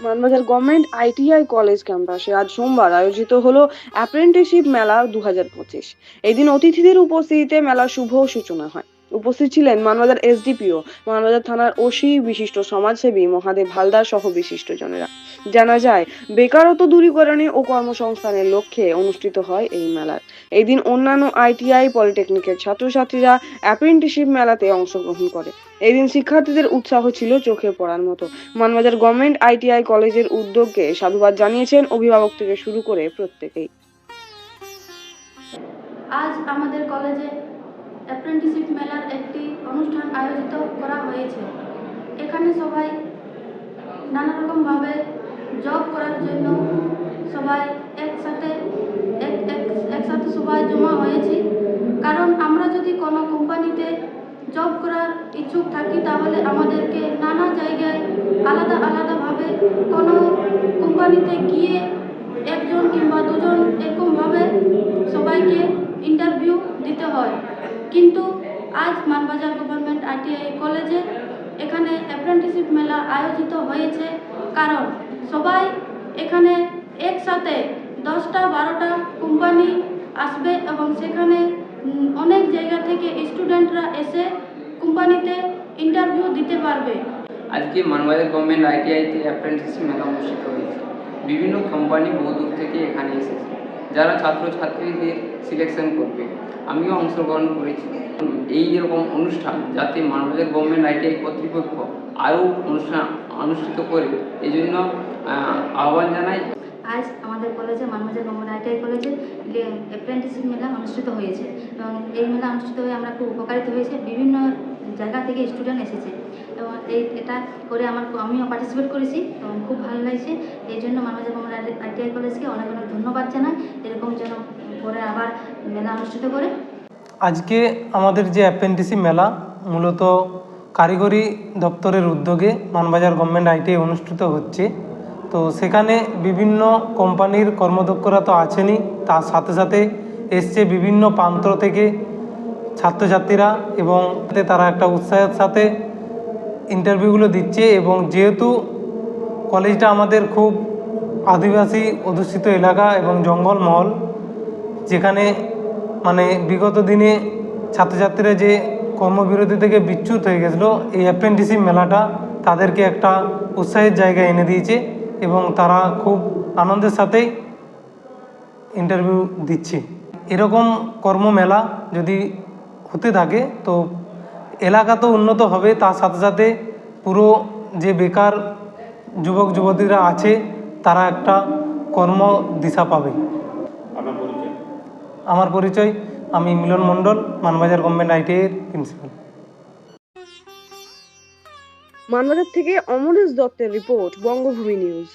Manbazar government ITI college ক্যাম্পাসে আজ সোমবার আয়োজিত হলো অ্যাপ্রেন্টিসশিপ মেলা দু হাজার পঁচিশ। এদিন অতিথিদের উপস্থিতিতে মেলার শুভ সূচনা হয়। উপস্থিত ছিলেন মানবাজার এসডিপিও, মানবাজার থানার ওসি বিশিষ্ট সমাজসেবী মহাদেব হালদার সহ বিশিষ্টজনেরা। জানা যায়, বেকারত্ব দূরীকরণে ও কর্মসংস্থানের লক্ষ্যে অনুষ্ঠিত হয় এই মেলার। এই দিন অন্যান্য আইটিআই, পলিটেকনিকের ছাত্রছাত্রীরা অ্যাপ্রেন্টিসশিপ মেলাতে অংশগ্রহণ করে। এই দিন শিক্ষার্থীদের উৎসাহ ছিল চোখে পড়ার মতো। মানবাজার গভর্নমেন্ট আইটিআই কলেজের উদ্যোগকে সাধুবাদ জানিয়েছেন অভিভাবক থেকে শুরু করে প্রত্যেকেই। আজ আমাদের কলেজে আয়োজিত করা হয়েছে। এখানে সবাই নানা রকমভাবে জব করার জন্য সবাই একসাথে, এক এক, একসাথে সবাই জমা হয়েছি। কারণ আমরা যদি কোনো কোম্পানিতে জব করার ইচ্ছুক থাকি, তাহলে আমাদেরকে নানা জায়গায় আলাদা আলাদাভাবে কোনো কোম্পানিতে গিয়ে একজন কিংবা দুজন এরকমভাবে সবাইকে ইন্টারভিউ দিতে হয়। কিন্তু আজ মানবাজার গভর্নমেন্ট আইটিআই কলেজে এখানে অ্যাপ্রেন্টিসশিপ মেলা আয়োজিত হয়েছে। কারণ সবাই এখানে একসাথে দশটা, বারোটা কোম্পানি আসবে এবং সেখানে অনেক জায়গা থেকে স্টুডেন্টরা এসে কোম্পানিতে ইন্টারভিউ দিতে পারবে। আজকে মানবাজার গভর্নমেন্ট আইটিআইতে অ্যাপ্রেন্টিসশিপ মেলা অনুষ্ঠিত হয়েছে। বিভিন্ন কোম্পানি বহু দূর থেকে এখানে এসেছে। যারা ছাত্রছাত্রীদের সিলেকশন করবে, আমিও অংশগ্রহণ করেছি। এই রকম অনুষ্ঠান যাতে মানবাজার গভর্নমেন্ট আইটিআই কর্তৃপক্ষ আরও অনুষ্ঠান অনুষ্ঠিত করে এই জন্য আহ্বান জানাই। আজ আমাদের কলেজে মানবাজার গভর্নমেন্ট আইটিআই কলেজে অ্যাপ্রেন্টিসশিপ মেলা অনুষ্ঠিত হয়েছে। এবং এই মেলা অনুষ্ঠিত হয়ে আমরা খুব উপকারিত হয়েছে। বিভিন্ন জায়গা থেকে স্টুডেন্ট এসেছে। এই, এটা করে আমার আমিও পার্টিসিপেট করেছি এবং খুব ভালো লাগছে। এই জন্য মানবাজার গভর্নমেন্ট আইটিআই কলেজকে অনেক অনেক ধন্যবাদ জানাই। এরকম যেন পরে আবার মেলা অনুষ্ঠিত করে। আজকে আমাদের যে অ্যাপ্রেন্টিসিপ মেলা, মূলত কারিগরি দপ্তরের উদ্যোগে মানবাজার গভর্নমেন্ট আইটিআই অনুষ্ঠিত হচ্ছে। তো সেখানে বিভিন্ন কোম্পানির কর্মদক্ষরা তো আছেনই, তার সাথে সাথে এসছে বিভিন্ন প্রান্ত থেকে ছাত্রছাত্রীরা এবং তারা একটা উৎসাহের সাথে ইন্টারভিউগুলো দিচ্ছে এবং যেহেতু কলেজটা আমাদের খুব আদিবাসী অধ্যুষিত এলাকা এবং জঙ্গলমহল, যেখানে মানে বিগত দিনে ছাত্রছাত্রীরা যে কর্মবিরতি থেকে বিচ্যুত হয়ে গেছিল, এই অ্যাপ্রেন্টিসিপ মেলাটা তাদেরকে একটা উৎসাহের জায়গা এনে দিয়েছে এবং তারা খুব আনন্দের সাথেই ইন্টারভিউ দিচ্ছে। এরকম কর্মমেলা যদি হতে থাকে, তো এলাকা তো উন্নত হবে তার সাথে সাথে পুরো যে বেকার যুবক যুবতীরা আছে তারা একটা কর্ম দিশা পাবে। আমার পরিচয় আমি মিলন মণ্ডল মানবাজার গভর্নমেন্ট আইটিআইয়ের প্রিন্সিপাল। মানবাজার থেকে অমরেশ দত্তের রিপোর্ট বঙ্গভূমি নিউজ।